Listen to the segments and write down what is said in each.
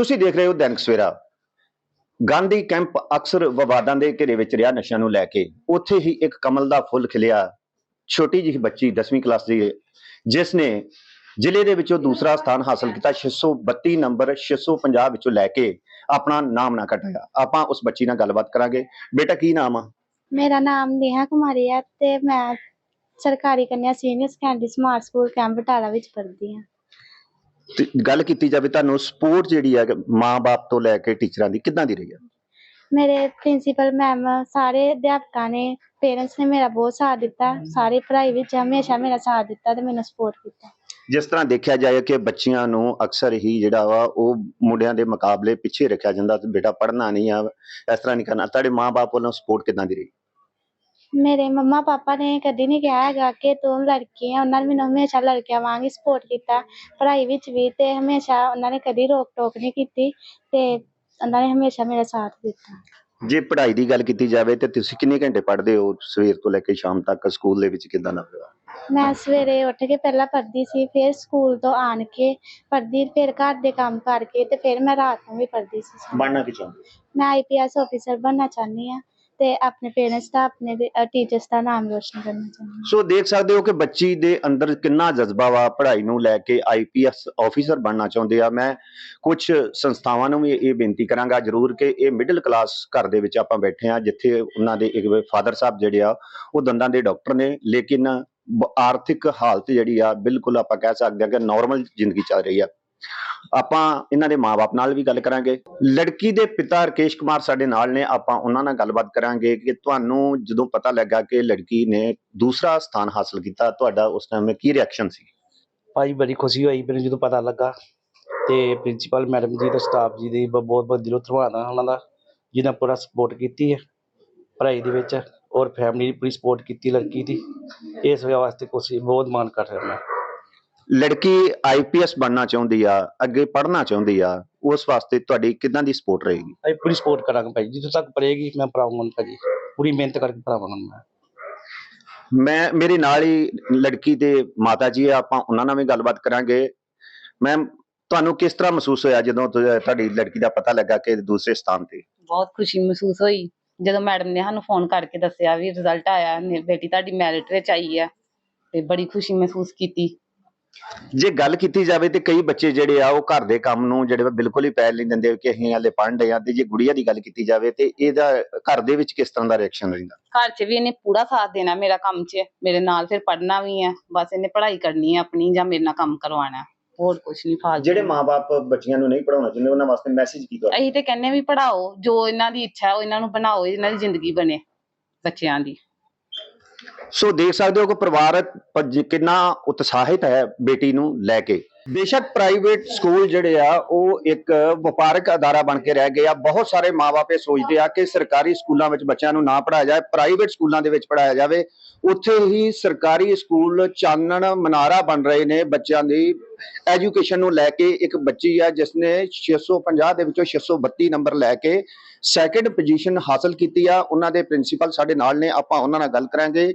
ਤੁਸੀਂ ਦੇਖ ਰਹੇ ਹੋ ਦੈਨਿਕ ਸਵੇਰਾ। ਗਾਂਧੀ ਕੈਂਪ ਅਕਸਰ ਵਿਵਾਦਾਂ ਦੇ ਘੇਰੇ ਵਿੱਚ ਰਿਹਾ ਨਸ਼ਿਆਂ ਨੂੰ ਲੈ ਕੇ। ਉੱਥੇ ਹੀ ਇੱਕ ਕਮਲ ਦਾ ਫੁੱਲ ਖਿਲਿਆ। ਛੋਟੀ ਜਿਹੀ ਬੱਚੀ 10ਵੀਂ ਕਲਾਸ ਦੀ ਜਿਸ ਨੇ ਜ਼ਿਲ੍ਹੇ ਦੇ ਵਿੱਚੋਂ ਦੂਸਰਾ ਸਥਾਨ ਹਾਸਲ ਕੀਤਾ। 632 ਨੰਬਰ 650 ਵਿੱਚੋਂ ਲੈ ਕੇ ਆਪਣਾ ਨਾਮ ਨਾ ਕਟਾਇਆ ਆਪਾਂ ਉਸ ਬੱਚੀ ਨਾਲ ਗੱਲਬਾਤ ਕਰਾਂਗੇ। ਬੇਟਾ, ਕੀ ਨਾਮ ਆ? ਮੇਰਾ ਨਾਮ ਨੇਹਾ ਕੁਮਾਰੀ ਹੈ ਤੇ ਮੈਂ ਸਰਕਾਰੀ ਕੰਨਿਆ senior secondary smart school camp Batala ਵਿੱਚ ਪੜ੍ਹਦੀ ਹਾਂ। ਤੇ ਗੱਲ ਕੀਤੀ ਜਾਵੇ ਤੁਹਾਨੂੰ ਸਪੋਰਟ ਜਿਹੜੀ ਹੈ ਮਾਂ-ਬਾਪ ਤੋਂ ਲੈ ਕੇ ਟੀਚਰਾਂ ਦੀ ਕਿੱਦਾਂ ਦੀ ਰਹੀ ਹੈ ਮੇਰੇ ਪ੍ਰਿੰਸੀਪਲ ਮੈਮ ਸਾਰੇ ਅਧਿਆਪਕਾਂ ਨੇ ਪੇਰੈਂਟਸ ਨੇ ਮੇਰਾ ਬਹੁਤ ਸਾਥ ਦਿੱਤਾ। ਸਾਰੇ ਪੜ੍ਹਾਈ ਵਿੱਚ ਹਮੇਸ਼ਾ ਮੇਰਾ ਸਾਥ ਦਿੱਤਾ ਤੇ ਮੈਨੂੰ ਸਪੋਰਟ ਕੀਤਾ। ਜਿਸ ਤਰ੍ਹਾਂ ਦੇਖਿਆ ਜਾਏ ਕਿ ਬੱਚੀਆਂ ਨੂੰ ਅਕਸਰ ਹੀ ਜਿਹੜਾ ਵਾ ਉਹ ਮੁੰਡਿਆਂ ਦੇ ਮੁਕਾਬਲੇ ਪਿੱਛੇ ਰੱਖਿਆ ਜਾਂਦਾ ਤੇ ਬੇਟਾ ਪੜ੍ਹਨਾ ਨਹੀਂ ਆ ਇਸ ਤਰ੍ਹਾਂ ਨਹੀਂ ਕਰਨਾ। ਤੁਹਾਡੇ ਮਾਂ-ਬਾਪ ਵੱਲੋਂ ਸਪੋਰਟ ਕਿੱਦਾਂ ਦੀ ਰਹੀ? ਮੇਰੇ ਮੰਮਾ ਪਾਪਾ ਨੇ ਕਦੀ ਨਹੀਂ ਕਿਹਾ ਹੈਗਾ ਕਿ ਤੂੰ ਲੜਕੀ ਹੈ ਉਹਨਾਂ ਨੇ ਮੈਨੂੰ ਹਮੇਸ਼ਾ ਲੜਕਿਆਂ ਵਾਂਗ ਹੀ ਸਪੋਰਟ ਕੀਤਾ ਪੜ੍ਹਾਈ ਵਿੱਚ ਵੀ ਤੇ ਹਮੇਸ਼ਾ ਉਹਨਾਂ ਨੇ ਕਦੀ ਰੋਕ ਟੋਕ ਨਹੀਂ ਕੀਤੀ ਤੇ ਉਹਨਾਂ ਨੇ ਹਮੇਸ਼ਾ ਮੇਰਾ ਸਾਥ ਦਿੱਤਾ। ਜੇ ਪੜ੍ਹਾਈ ਦੀ ਗੱਲ ਕੀਤੀ ਜਾਵੇ ਤੇ ਤੁਸੀਂ ਕਿੰਨੇ ਘੰਟੇ ਪੜ੍ਹਦੇ ਹੋ ਸਵੇਰ ਤੋਂ ਲੈ ਕੇ ਸ਼ਾਮ ਤੱਕ? ਸਕੂਲ ਦੇ ਵਿੱਚ ਕਿੱਦਾਂ ਦਾ ਹੋਇਆ ਮੈਂ ਸਵੇਰੇ ਉੱਠ ਕੇ ਪਹਿਲਾਂ ਪੜ੍ਹਦੀ ਸੀ ਫਿਰ ਸਕੂਲ ਤੋਂ ਆਣ ਕੇ ਪੜ੍ਹਦੀ ਫਿਰ ਘਰ ਦੇ ਕੰਮ ਕਰਕੇ ਤੇ ਫਿਰ ਮੈਂ ਰਾਤ ਨੂੰ ਵੀ ਪੜ੍ਹਦੀ ਸੀ। ਬਣਨਾ ਕੀ ਚਾਹੁੰਦੇ ਮੈਂ ਆਈਪੀਐਸ ਆਫੀਸਰ ਬਣਨਾ ਚਾਹੁੰਦੀ ਹਾਂ। ਤੇ ਆਪਣੇ ਪੇਰੈਂਟਸ ਦਾ, ਆਪਣੇ ਟੀਚਰਸ ਦਾ ਨਾਮ ਰੋਸ਼ਨ ਕਰਨਾ ਚਾਹੁੰਦੀ ਸੋ ਦੇਖ ਸਕਦੇ ਹੋ ਕਿ ਬੱਚੀ ਦੇ ਅੰਦਰ ਕਿੰਨਾ ਜਜ਼ਬਾ ਵਾ ਪੜ੍ਹਾਈ ਨੂੰ ਲੈ ਕੇ ਆਈਪੀਐਸ ਆਫੀਸਰ ਬਣਨਾ ਚਾਹੁੰਦੇ ਆ। ਮੈਂ ਕੁਝ ਸੰਸਥਾਵਾਂ ਨੂੰ ਵੀ ਇਹ ਬੇਨਤੀ ਕਰਾਂਗਾ ਜ਼ਰੂਰ ਕਿ ਇਹ ਮਿਡਲ ਕਲਾਸ ਘਰ ਦੇ ਵਿੱਚ ਆਪਾਂ ਬੈਠੇ ਆ ਜਿੱਥੇ ਉਹਨਾਂ ਦੇ ਇੱਕ ਫਾਦਰ ਸਾਹਿਬ ਜਿਹੜੇ ਆ, ਉਹ ਦੰਦਾਂ ਦੇ ਡਾਕਟਰ ਨੇ। ਲੇਕਿਨ ਆਰਥਿਕ ਹਾਲਤ ਜਿਹੜੀ ਆ, ਬਿਲਕੁਲ ਆਪਾਂ ਕਹਿ ਸਕਦੇ ਆ ਕਿ ਨਾਰਮਲ ਜ਼ਿੰਦਗੀ ਚੱਲ ਰਹੀ ਆ। ਆਪਾਂ ਇਹਨਾਂ ਦੇ ਮਾਪੇ ਨਾਲ ਵੀ ਗੱਲ ਕਰਾਂਗੇ। ਲੜਕੀ ਦੇ ਪਿਤਾ ਰਕੇਸ਼ ਕੁਮਾਰ ਸਾਡੇ ਨਾਲ ਨੇ, ਆਪਾਂ ਉਹਨਾਂ ਨਾਲ ਗੱਲਬਾਤ ਕਰਾਂਗੇ ਕਿ ਤੁਹਾਨੂੰ ਜਦੋਂ ਪਤਾ ਲੱਗਾ ਕਿ ਲੜਕੀ ਨੇ ਦੂਸਰਾ ਸਥਾਨ ਹਾਸਲ ਕੀਤਾ, ਤੁਹਾਡਾ ਉਸ ਟਾਈਮ ਕੀ ਰਿਐਕਸ਼ਨ ਸੀ? ਭਾਈ ਬੜੀ ਖੁਸ਼ੀ ਹੋਈ ਮੈਨੂੰ ਜਦੋਂ ਪਤਾ ਲੱਗਾ ਤੇ ਪ੍ਰਿੰਸੀਪਲ ਮੈਡਮ ਜੀ ਤੇ ਸਟਾਫ ਜੀ ਦੀ ਬਹੁਤ ਬਹੁਤ ਦਿਲੋਂ ਧੰਨਵਾਦ ਆ ਉਹਨਾਂ ਦਾ ਜਿਨ੍ਹਾਂ ਪੂਰਾ ਸਪੋਰਟ ਕੀਤੀ ਹੈ, ਪੜ੍ਹਾਈ ਦੇ ਵਿੱਚ ਔਰ ਫੈਮਿਲੀ ਦੀ ਪੂਰੀ ਸਪੋਰਟ ਕੀਤੀ ਲੜਕੀ ਦੀ। ਇਸ ਵਾਸਤੇ ਖੁਸ਼ੀ, ਬਹੁਤ ਮਾਣ ਕਰ ਰਿਹਾ ਮੈਂ। ਲੜਕੀ ਆਈਪੀਐਸ ਬਣਨਾ ਚਾਹੁੰਦੀ ਆ ਅੱਗੇ ਪੜ੍ਹਨਾ ਚਾਹੁੰਦੀ ਆ ਉਸ ਵਾਸਤੇ ਤੁਹਾਡੀ ਕਿਦਾਂ ਦੀ ਸਪੋਰਟ ਰਹੇਗੀ? ਅਸੀਂ ਪੂਰੀ ਸਪੋਰਟ ਕਰਾਂਗੇ ਭਾਈ ਜਿੱਥੋਂ ਤੱਕ ਪੜ੍ਹੇਗੀ ਮੈਂ ਪੜਾਉਂਗਾ ਭਾਜੀ ਪੂਰੀ ਮਿਹਨਤ ਕਰਕੇ ਪੜਾਵਾਂਗਾ ਮੈਂ। ਮੈਂ ਮੇਰੇ ਨਾਲ ਹੀ ਲੜਕੀ ਦੇ ਮਾਤਾ ਜੀ ਆ ਆਪਾਂ ਉਹਨਾਂ ਨਾਲ ਵੀ ਗੱਲਬਾਤ ਕਰਾਂਗੇ। ਮੈਮ ਤੁਹਾਨੂੰ ਕਿਸ ਤਰ੍ਹਾਂ ਮਹਿਸੂਸ ਹੋਇਆ ਜਦੋਂ ਤੁਹਾਡੀ ਲੜਕੀ ਦਾ ਪਤਾ ਲੱਗਾ ਕਿ ਦੂਸਰੇ ਸਥਾਨ ਤੇ? ਬਹੁਤ ਖੁਸ਼ੀ ਮਹਿਸੂਸ ਹੋਈ। ਜਦੋਂ ਮੈਡਮ ਨੇ ਸਾਨੂੰ ਫੋਨ ਕਰਕੇ ਦੱਸਿਆ ਵੀ ਰਿਜ਼ਲਟ ਆਇਆ ਬੇਟੀ ਤੁਹਾਡੀ ਮੈਰਿਟ ਵਿੱਚ ਆਈ ਹੈ ਤੇ ਬੜੀ ਖੁਸ਼ੀ ਮਹਿਸੂਸ ਕੀਤੀ। ਜੇ ਗੱਲ ਕੀਤੀ ਜਾਵੇ ਤੇ ਕਈ ਬੱਚੇ ਜਿਹੜੇ ਆ ਉਹ ਘਰ ਦੇ ਕੰਮ ਨੂੰ ਜਿਹੜੇ ਬਿਲਕੁਲ ਹੀ ਪੈਰ ਨਹੀਂ ਦਿੰਦੇ ਕਿ ਅਸੀਂ ਹਾਲੇ ਪੜ੍ਹਨ ਡਏ ਆ ਤੇ ਜੇ ਗੁੜੀਆ ਦੀ ਗੱਲ ਕੀਤੀ ਜਾਵੇ ਤੇ ਇਹਦਾ ਘਰ ਦੇ ਵਿੱਚ ਕਿਸ ਤਰ੍ਹਾਂ ਦਾ ਰਿਐਕਸ਼ਨ ਰਹਿੰਦਾ? ਘਰ 'ਚ ਵੀ ਇਹਨੇ ਪੂਰਾ ਸਾਥ ਦੇਣਾ ਮੇਰਾ ਕੰਮ 'ਚ ਮੇਰੇ ਨਾਲ ਫਿਰ ਪੜ੍ਹਨਾ ਵੀ ਹੈ ਬਸ ਇਹਨੇ ਪੜ੍ਹਾਈ ਕਰਨੀ ਹੈ ਆਪਣੀ ਜਾਂ ਮੇਰੇ ਨਾਲ ਕੰਮ ਕਰਵਾਉਣਾ। ਹੋਰ ਕੁਝ ਨਹੀਂ ਫਾਲਤੂ। ਜਿਹੜੇ ਮਾਪੇ ਬੱਚੀਆਂ ਨੂੰ ਨਹੀਂ ਪੜਾਉਣਾ ਚਾਹੁੰਦੇ ਉਹਨਾਂ ਵਾਸਤੇ ਮੈਸੇਜ ਕੀ ਤੁਹਾਡਾ? ਅਸੀਂ ਤੇ ਕਹਿੰਨੇ ਵੀ ਪੜ੍ਹਾਓ ਜੋ ਇਹਨਾਂ ਦੀ ਇੱਛਾ ਹੈ ਉਹ ਇਹਨਾਂ ਨੂੰ ਬਣਾਓ ਇਹਨਾਂ ਦੀ ਜ਼ਿੰਦਗੀ ਬਣੇ ਬੱਚਿਆਂ ਦੀ। ਸੋ ਦੇਖ ਸਕਦੇ ਹੋ ਕਿ ਪਰਿਵਾਰ ਕਿੰਨਾ ਉਤਸ਼ਾਹਿਤ ਹੈ ਬੇਟੀ ਨੂੰ ਲੈ ਕੇ। ਬੇਸ਼ੱਕ ਪ੍ਰਾਈਵੇਟ ਸਕੂਲ ਜਿਹੜੇ ਆ, ਉਹ ਇੱਕ ਵਪਾਰਕ ਅਦਾਰਾ ਬਣ ਕੇ ਰਹਿ ਗਏ ਆ। ਬਹੁਤ ਸਾਰੇ ਮਾਪੇ ਸੋਚਦੇ ਆ ਕਿ ਸਰਕਾਰੀ ਸਕੂਲਾਂ ਵਿੱਚ ਬੱਚਿਆਂ ਨੂੰ ਨਾ ਪੜਾਇਆ ਜਾਏ ਪ੍ਰਾਈਵੇਟ ਸਕੂਲਾਂ ਦੇ ਵਿੱਚ ਪੜਾਇਆ ਜਾਵੇ। ਉੱਥੇ ਹੀ ਸਰਕਾਰੀ ਸਕੂਲ ਚਾਨਣ ਮਨਾਰਾ ਬਣ ਰਹੇ ਨੇ ਬੱਚਿਆਂ ਦੀ। ਐਜੂਕੇਸ਼ਨ ਨੂੰ ਲੈ ਕੇ ਇੱਕ ਬੱਚੀ ਆ ਜਿਸ ਨੇ 650 ਦੇ ਵਿੱਚੋਂ 632 ਨੰਬਰ ਲੈ ਕੇ ਸੈਕੰਡ ਪੋਜੀਸ਼ਨ ਹਾਸਲ ਕੀਤੀ ਆ। ਉਹਨਾਂ ਦੇ ਪ੍ਰਿੰਸੀਪਲ ਸਾਡੇ ਨਾਲ ਨੇ, ਆਪਾਂ ਉਹਨਾਂ ਨਾਲ ਗੱਲ ਕਰਾਂਗੇ।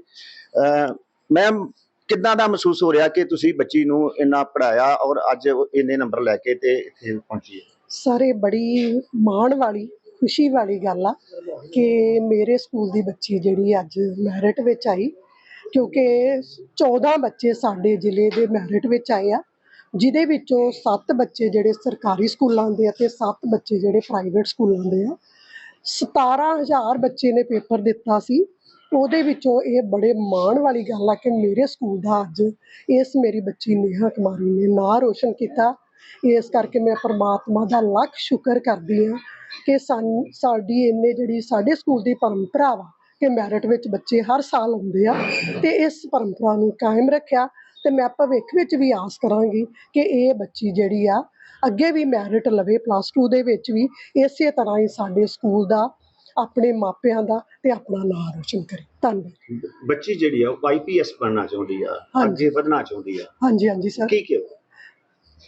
ਮੈਮ ਕਿੱਦਾਂ ਦਾ ਮਹਿਸੂਸ ਹੋ ਰਿਹਾ ਕਿ ਤੁਸੀਂ ਬੱਚੀ ਨੂੰ ਇੰਨਾ ਪੜਾਇਆ ਔਰ ਅੱਜ ਉਹ ਇੰਨੇ ਨੰਬਰ ਲੈ ਕੇ ਤੇ ਇੱਥੇ ਪਹੁੰਚੀ ਹੈ? ਸਰ ਬੜੀ ਮਾਣ ਵਾਲੀ, ਖੁਸ਼ੀ ਵਾਲੀ ਗੱਲ ਆ ਕਿ ਮੇਰੇ ਸਕੂਲ ਦੀ ਬੱਚੀ ਜਿਹੜੀ ਅੱਜ ਮੈਰਿਟ ਵਿੱਚ ਆਈ, ਕਿਉਂਕਿ 14 ਬੱਚੇ ਸਾਡੇ ਜ਼ਿਲ੍ਹੇ ਦੇ ਮੈਰਿਟ ਵਿੱਚ ਆਏ ਆ, ਜਿਹਦੇ ਵਿੱਚੋਂ 7 ਬੱਚੇ ਜਿਹੜੇ ਸਰਕਾਰੀ ਸਕੂਲਾਂ ਦੇ ਆ ਤੇ 7 ਬੱਚੇ ਜਿਹੜੇ ਪ੍ਰਾਈਵੇਟ ਸਕੂਲਾਂ ਦੇ ਆ। 17000 ਬੱਚੇ ਨੇ ਪੇਪਰ ਦਿੱਤਾ ਸੀ ਉਹਦੇ ਵਿੱਚੋਂ ਇਹ ਬੜੇ ਮਾਣ ਵਾਲੀ ਗੱਲ ਆ ਕਿ ਮੇਰੇ ਸਕੂਲ ਦਾ ਅੱਜ ਇਸ ਮੇਰੀ ਬੱਚੀ ਨੇਹਾ ਕੁਮਾਰੀ ਨੇ ਨਾਂ ਰੋਸ਼ਨ ਕੀਤਾ। ਇਸ ਕਰਕੇ ਮੈਂ ਪਰਮਾਤਮਾ ਦਾ ਲੱਖ ਸ਼ੁਕਰ ਕਰਦੀ ਹਾਂ ਕਿ ਸਾਨੂੰ, ਸਾਡੀ ਇੰਨੇ ਜਿਹੜੀ ਸਾਡੇ ਸਕੂਲ ਦੀ ਪਰੰਪਰਾ ਵਾ ਕਿ ਮੈਰਿਟ ਵਿੱਚ ਬੱਚੇ ਹਰ ਸਾਲ ਆਉਂਦੇ ਆ ਤੇ ਇਸ ਪਰੰਪਰਾ ਨੂੰ ਕਾਇਮ ਰੱਖਿਆ ਤੇ ਮੈਂ ਭਵਿੱਖ ਵਿੱਚ ਵੀ ਆਸ ਕਰਾਂਗੀ ਕਿ ਇਹ ਬੱਚੀ ਜਿਹੜੀ ਆ ਅੱਗੇ ਵੀ ਮੈਰਿਟ ਲਵੇ ਪਲੱਸ 2 ਦੇ ਵਿੱਚ ਵੀ ਇਸੇ ਤਰ੍ਹਾਂ ਹੀ ਸਾਡੇ ਸਕੂਲ ਦਾ ਆਪਣੇ ਮਾਪਿਆਂ ਦਾ ਤੇ ਆਪਣਾ ਨਾਮ ਰੋਸ਼ਨ ਕਰੇ। ਧੰਨਵਾਦ। ਬੱਚੀ ਜਿਹੜੀ ਆ ਉਹ ਆਈਪੀਐਸ ਬਣਨਾ ਚਾਹੁੰਦੀ ਆ ਹਾਂਜੀ। ਅੱਗੇ ਵਧਣਾ ਚਾਹੁੰਦੀ ਆ। ਹਾਂਜੀ ਹਾਂਜੀ ਸਰ। ਕੀ ਕਿਉਂ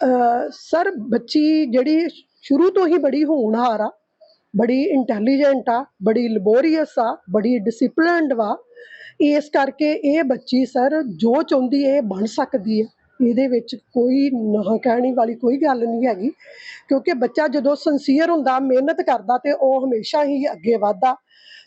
ਅਹ ਸਰ ਬੱਚੀ ਜਿਹੜੀ ਸ਼ੁਰੂ ਤੋਂ ਹੀ ਬੜੀ ਹੋਣਹਾਰ ਆ ਬੜੀ ਇੰਟੈਲੀਜੈਂਟ ਆ ਬੜੀ ਲੈਬੋਰੀਅਸ ਆ ਬੜੀ ਡਿਸਪਲਿਨਡ ਵਾ। ਇਸ ਕਰਕੇ ਇਹ ਬੱਚੀ ਸਰ ਜੋ ਚਾਹੁੰਦੀ ਹੈ ਇਹ ਬਣ ਸਕਦੀ ਹੈ। ਇਹਦੇ ਵਿੱਚ ਕੋਈ ਨਾ ਕਹਿਣੀ ਵਾਲੀ ਕੋਈ ਗੱਲ ਨਹੀਂ ਹੈਗੀ, ਕਿਉਂਕਿ ਬੱਚਾ ਜਦੋਂ ਸੰਸੀਅਰ ਹੁੰਦਾ, ਮਿਹਨਤ ਕਰਦਾ ਤੇ ਉਹ ਹਮੇਸ਼ਾ ਹੀ ਅੱਗੇ ਵਧਦਾ,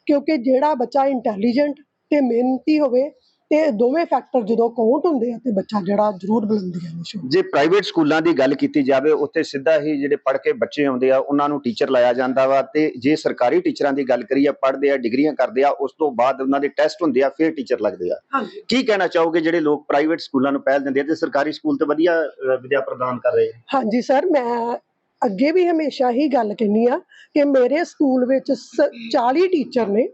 ਕਿਉਂਕਿ ਜਿਹੜਾ ਬੱਚਾ ਇੰਟੈਲੀਜੈਂਟ ਤੇ ਮਿਹਨਤੀ ਹੋਵੇ ਤੇ ਦੋਵੇਂ ਫੈਕਟਰ ਜਦੋਂ ਕਾਊਂਟ ਹੁੰਦੇ ਆ ਤੇ ਬੱਚਾ ਜਿਹੜਾ ਜ਼ਰੂਰ ਬੁਲੰਦੀਆਂ ਨੂੰ ਛੂਹੇ ਜੇ ਪ੍ਰਾਈਵੇਟ ਸਕੂਲਾਂ ਦੀ ਗੱਲ ਕੀਤੀ ਜਾਵੇ ਉੱਥੇ ਸਿੱਧਾ ਹੀ ਜਿਹੜੇ ਪੜ੍ਹ ਕੇ ਬੱਚੇ ਆਉਂਦੇ ਆ ਉਹਨਾਂ ਨੂੰ ਟੀਚਰ ਲਾਇਆ ਜਾਂਦਾ ਵਾ ਤੇ ਜੇ ਸਰਕਾਰੀ ਟੀਚਰਾਂ ਦੀ ਗੱਲ ਕਰੀਏ ਪੜ੍ਹਦੇ ਆ ਡਿਗਰੀਆਂ ਕਰਦੇ ਆ ਉਸ ਤੋਂ ਬਾਅਦ ਉਹਨਾਂ ਦੇ ਟੈਸਟ ਹੁੰਦੇ ਆ ਫਿਰ ਟੀਚਰ ਲੱਗਦੇ ਆ। ਕੀ ਕਹਿਣਾ ਚਾਹੋਗੇ ਜਿਹੜੇ ਲੋਕ ਪ੍ਰਾਈਵੇਟ ਸਕੂਲਾਂ ਨੂੰ ਪਹਿਲ ਦਿੰਦੇ ਆ ਤੇ ਸਰਕਾਰੀ ਸਕੂਲ ਤੇ ਵਧੀਆ ਵਿਦਿਆ ਪ੍ਰਦਾਨ ਕਰ ਰਹੇ ਆ? ਹਾਂਜੀ ਸਰ ਮੈਂ ਅੱਗੇ ਵੀ ਹਮੇਸ਼ਾ ਹੀ ਗੱਲ ਕਹਿੰਦੀ ਆ ਕਿ ਮੇਰੇ ਸਕੂਲ ਵਿੱਚ ਸ- 40 ਟੀਚਰ ਨੇ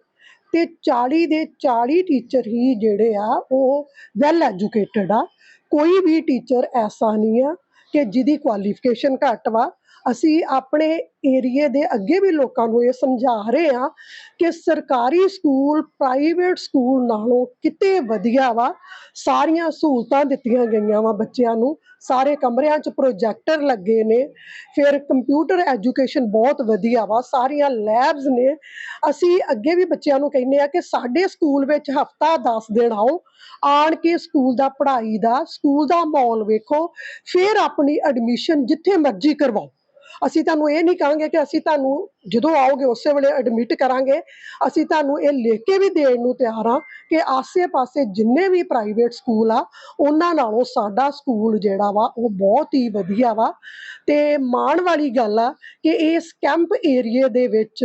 ਤੇ 40 ਦੇ 40 ਟੀਚਰ ਹੀ ਜਿਹੜੇ ਆ, ਉਹ ਵੈਲ ਐਜੂਕੇਟਡ ਆ। ਕੋਈ ਵੀ ਟੀਚਰ ਐਸਾ ਨਹੀਂ ਆ ਕਿ ਜਿਹਦੀ ਕੁਆਲੀਫਿਕੇਸ਼ਨ ਘੱਟ ਵਾ। ਅਸੀਂ ਆਪਣੇ ਏਰੀਏ ਦੇ ਅੱਗੇ ਵੀ ਲੋਕਾਂ ਨੂੰ ਇਹ ਸਮਝਾ ਰਹੇ ਆ ਕਿ ਸਰਕਾਰੀ ਸਕੂਲ ਪ੍ਰਾਈਵੇਟ ਸਕੂਲ ਨਾਲੋਂ ਕਿਤੇ ਵਧੀਆ ਵਾ। ਸਾਰੀਆਂ ਸਹੂਲਤਾਂ ਦਿੱਤੀਆਂ ਗਈਆਂ ਵਾ ਬੱਚਿਆਂ ਨੂੰ। ਸਾਰੇ ਕਮਰਿਆਂ 'ਚ ਪ੍ਰੋਜੈਕਟਰ ਲੱਗੇ ਨੇ। ਫਿਰ ਕੰਪਿਊਟਰ ਐਜੂਕੇਸ਼ਨ ਬਹੁਤ ਵਧੀਆ ਵਾ। ਸਾਰੀਆਂ ਲੈਬਸ ਨੇ। ਅਸੀਂ ਅੱਗੇ ਵੀ ਬੱਚਿਆਂ ਨੂੰ ਕਹਿੰਦੇ ਆ ਕਿ ਸਾਡੇ ਸਕੂਲ ਵਿੱਚ ਹਫਤਾ 10 ਦਿਨ ਆਓ। ਆਣ ਕੇ ਸਕੂਲ ਦਾ ਪੜ੍ਹਾਈ ਦਾ, ਸਕੂਲ ਦਾ ਮਾਹੌਲ ਵੇਖੋ। ਫਿਰ ਆਪਣੀ ਐਡਮਿਸ਼ਨ ਜਿੱਥੇ ਮਰਜ਼ੀ ਕਰਵਾਓ। ਅਸੀਂ ਤੁਹਾਨੂੰ ਇਹ ਨਹੀਂ ਕਹਾਂਗੇ ਕਿ ਅਸੀਂ ਤੁਹਾਨੂੰ ਜਦੋਂ ਆਓਗੇ ਉਸੇ ਵੇਲੇ ਐਡਮਿਟ ਕਰਾਂਗੇ। ਅਸੀਂ ਤੁਹਾਨੂੰ ਇਹ ਲਿਖ ਕੇ ਵੀ ਦੇਣ ਨੂੰ ਤਿਆਰ ਆ ਕਿ ਆਸੇ-ਪਾਸੇ ਜਿੰਨੇ ਵੀ ਪ੍ਰਾਈਵੇਟ ਸਕੂਲ ਆ, ਉਹਨਾਂ ਨਾਲੋਂ ਸਾਡਾ ਸਕੂਲ ਜਿਹੜਾ ਵਾ, ਉਹ ਬਹੁਤ ਹੀ ਵਧੀਆ ਵਾ। ਤੇ ਮਾਣ ਵਾਲੀ ਗੱਲ ਆ ਕਿ ਇਸ ਕੈਂਪ ਏਰੀਏ ਦੇ ਵਿੱਚ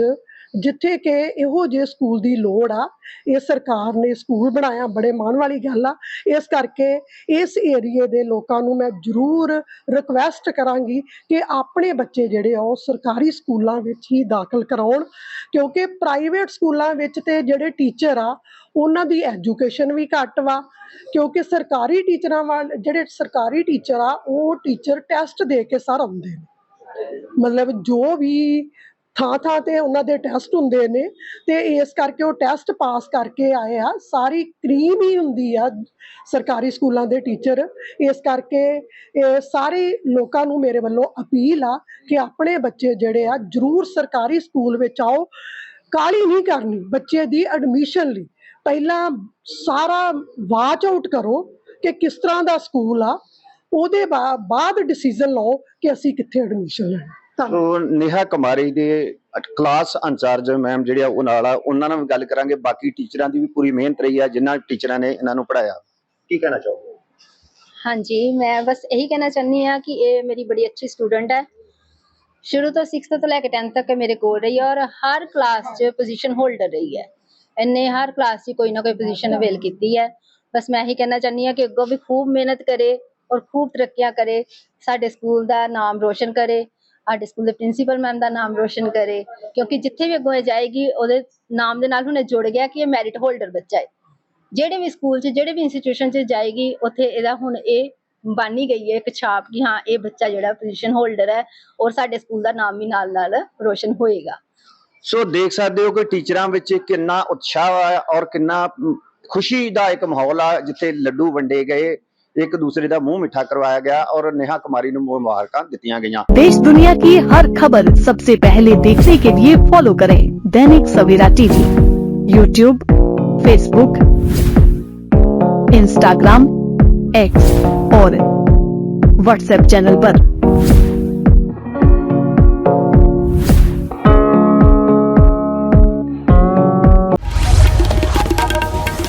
ਜਿੱਥੇ ਕਿ ਇਹੋ ਜਿਹੇ ਸਕੂਲ ਦੀ ਲੋੜ ਆ, ਇਹ ਸਰਕਾਰ ਨੇ ਸਕੂਲ ਬਣਾਇਆ, ਬੜੇ ਮਾਣ ਵਾਲੀ ਗੱਲ ਆ। ਇਸ ਕਰਕੇ ਇਸ ਏਰੀਏ ਦੇ ਲੋਕਾਂ ਨੂੰ ਮੈਂ ਜ਼ਰੂਰ ਰਿਕਵੈਸਟ ਕਰਾਂਗੀ ਕਿ ਆਪਣੇ ਬੱਚੇ ਜਿਹੜੇ ਆ, ਉਹ ਸਰਕਾਰੀ ਸਕੂਲਾਂ ਵਿੱਚ ਹੀ ਦਾਖਲ ਕਰਾਉਣ, ਕਿਉਂਕਿ ਪ੍ਰਾਈਵੇਟ ਸਕੂਲਾਂ ਵਿੱਚ ਤੇ ਜਿਹੜੇ ਟੀਚਰ ਆ, ਉਹਨਾਂ ਦੀ ਐਜੂਕੇਸ਼ਨ ਵੀ ਘੱਟ ਵਾ, ਕਿਉਂਕਿ ਸਰਕਾਰੀ ਟੀਚਰਾਂ ਵਾਲ, ਜਿਹੜੇ ਸਰਕਾਰੀ ਟੀਚਰ ਆ, ਉਹ ਟੀਚਰ ਟੈਸਟ ਦੇ ਕੇ ਸਰ ਆਉਂਦੇ ਨੇ। ਮਤਲਬ ਜੋ ਵੀ ਥਾਂ ਥਾਂ ਤੇ ਉਹਨਾਂ ਦੇ ਟੈਸਟ ਹੁੰਦੇ ਨੇ ਤੇ ਇਸ ਕਰਕੇ ਉਹ ਟੈਸਟ ਪਾਸ ਕਰਕੇ ਆਏ ਆ। ਸਾਰੀ ਕਰੀਮ ਹੀ ਹੁੰਦੀ ਆ ਸਰਕਾਰੀ ਸਕੂਲਾਂ ਦੇ ਟੀਚਰ ਇਸ ਕਰਕੇ ਇਹ ਸਾਰੇ ਲੋਕਾਂ ਨੂੰ ਮੇਰੇ ਵੱਲੋਂ ਅਪੀਲ ਆ ਕਿ ਆਪਣੇ ਬੱਚੇ ਜਿਹੜੇ ਆ ਜਰੂਰ ਸਰਕਾਰੀ ਸਕੂਲ ਵਿੱਚ ਆਓ। ਕਾਲੀ ਨਹੀਂ ਕਰਨੀ ਬੱਚੇ ਦੀ ਐਡਮਿਸ਼ਨ ਲਈ। ਪਹਿਲਾਂ ਸਾਰਾ ਵਾਚ ਆਊਟ ਕਰੋ ਕਿ ਕਿਸ ਤਰ੍ਹਾਂ ਦਾ ਸਕੂਲ ਆ। ਉਹਦੇ ਬਾਅਦ ਡਿਸੀਜਨ ਲਓ ਕਿ ਅਸੀਂ ਕਿੱਥੇ ਐਡਮਿਸ਼ਨ ਲੈਣਾ। ਸੋ ਨੇਹਾ ਕੁਮਾਰੀ ਦੇ ਕਲਾਸ ਇੰਚਾਰਜ ਮੈਮ ਜਿਹੜੇ ਆ ਉਹ ਨਾਲ ਆ ਉਹਨਾਂ ਨਾਲ ਵੀ ਗੱਲ ਕਰਾਂਗੇ। ਬਾਕੀ ਟੀਚਰਾਂ ਦੀ ਵੀ ਪੂਰੀ ਮਿਹਨਤ ਰਹੀ ਆ ਜਿਨ੍ਹਾਂ ਟੀਚਰਾਂ ਨੇ ਇਹਨਾਂ ਨੂੰ ਪੜਾਇਆ ਕੀ ਕਹਿਣਾ ਚਾਹੋਗੇ? ਹਾਂਜੀ ਮੈਂ ਬਸ ਇਹੀ ਕਹਿਣਾ ਚਾਹੁੰਦੀ ਹਾਂ ਕਿ ਇਹ ਮੇਰੀ ਬੜੀ ਅੱਛੀ ਸਟੂਡੈਂਟ ਹੈ। ਸ਼ੁਰੂ ਤੋਂ 6th ਤੋਂ ਲੈ ਕੇ 10th ਤੱਕ ਮੇਰੇ ਕੋਲ ਰਹੀ ਹੈ ਔਰ ਹਰ ਕਲਾਸ 'ਚ ਪੋਜੀਸ਼ਨ ਹੋਲਡਰ ਰਹੀ ਹੈ। ਇਹਨੇ ਹਰ ਕਲਾਸ 'ਚ ਕੋਈ ਨਾ ਕੋਈ ਪੋਜੀਸ਼ਨ ਅਵੇਲ ਕੀਤੀ ਹੈ। ਬਸ ਮੈਂ ਇਹੀ ਕਹਿਣਾ ਚਾਹੁੰਦੀ ਹਾਂ ਕਿ ਅੱਗੋਂ ਵੀ ਖੂਬ ਮਿਹਨਤ ਕਰੇ ਔਰ ਖੂਬ ਤਰੱਕੀਆਂ ਕਰੇ, ਸਾਡੇ ਸਕੂਲ ਦਾ ਨਾਮ ਰੋਸ਼ਨ ਕਰੇ, ਸਾਡੇ ਸਕੂਲ ਦੇ ਪ੍ਰਿੰਸੀਪਲ ਮੈਮ ਦਾ ਨਾਮ ਰੋਸ਼ਨ ਕਰੇ, ਕਿਉਂਕਿ ਜਿੱਥੇ ਵੀ ਅੱਗੋਂ ਜਾਏਗੀ, ਉਹਦੇ ਨਾਮ ਦੇ ਨਾਲ ਹੁਣ ਜੁੜ ਗਿਆ ਕਿ ਇਹ ਮੈਰਿਟ ਹੋਲਡਰ ਬੱਚਾ ਹੈ। ਜਿਹੜੇ ਵੀ ਸਕੂਲ 'ਚ, ਜਿਹੜੇ ਵੀ ਇੰਸਟੀਟਿਊਸ਼ਨ 'ਚ ਜਾਏਗੀ, ਉੱਥੇ ਇਹਦਾ ਹੁਣ ਇਹ ਬਾਨੀ ਗਈ ਹੈ ਇੱਕ ਛਾਪ ਕਿ ਹਾਂ, ਇਹ ਬੱਚਾ ਜਿਹੜਾ ਪੋਜੀਸ਼ਨ ਹੋਲਡਰ ਹੈ ਔਰ ਸਾਡੇ ਸਕੂਲ ਦਾ ਨਾਮ ਵੀ ਨਾਲ ਨਾਲ ਰੋਸ਼ਨ ਹੋਏਗਾ। ਸੋ ਦੇਖ ਸਕਦੇ ਹੋ ਕਿ ਟੀਚਰਾਂ ਵਿੱਚ ਕਿੰਨਾ ਉਤਸ਼ਾਹ ਆ ਔਰ ਕਿੰਨਾ ਖੁਸ਼ੀ ਦਾ ਇੱਕ ਮਾਹੌਲ ਆ, ਜਿੱਥੇ ਲੱਡੂ ਵੰਡੇ ਗਏ। ਇੱਕ ਦੂਸਰੇ ਦਾ ਮੂੰਹ ਮਿੱਠਾ ਕਰਵਾਇਆ ਗਿਆ ਔਰ ਨੇਹਾ ਕੁਮਾਰੀ ਨੂੰ ਮੁਬਾਰਕਾਂ ਦਿੱਤੀਆਂ ਗਈਆਂ देश दुनिया की हर खबर सबसे पहले देखने के लिए फॉलो करें Dainik Savera TV YouTube Facebook Instagram X और व्हाट्सएप चैनल पर।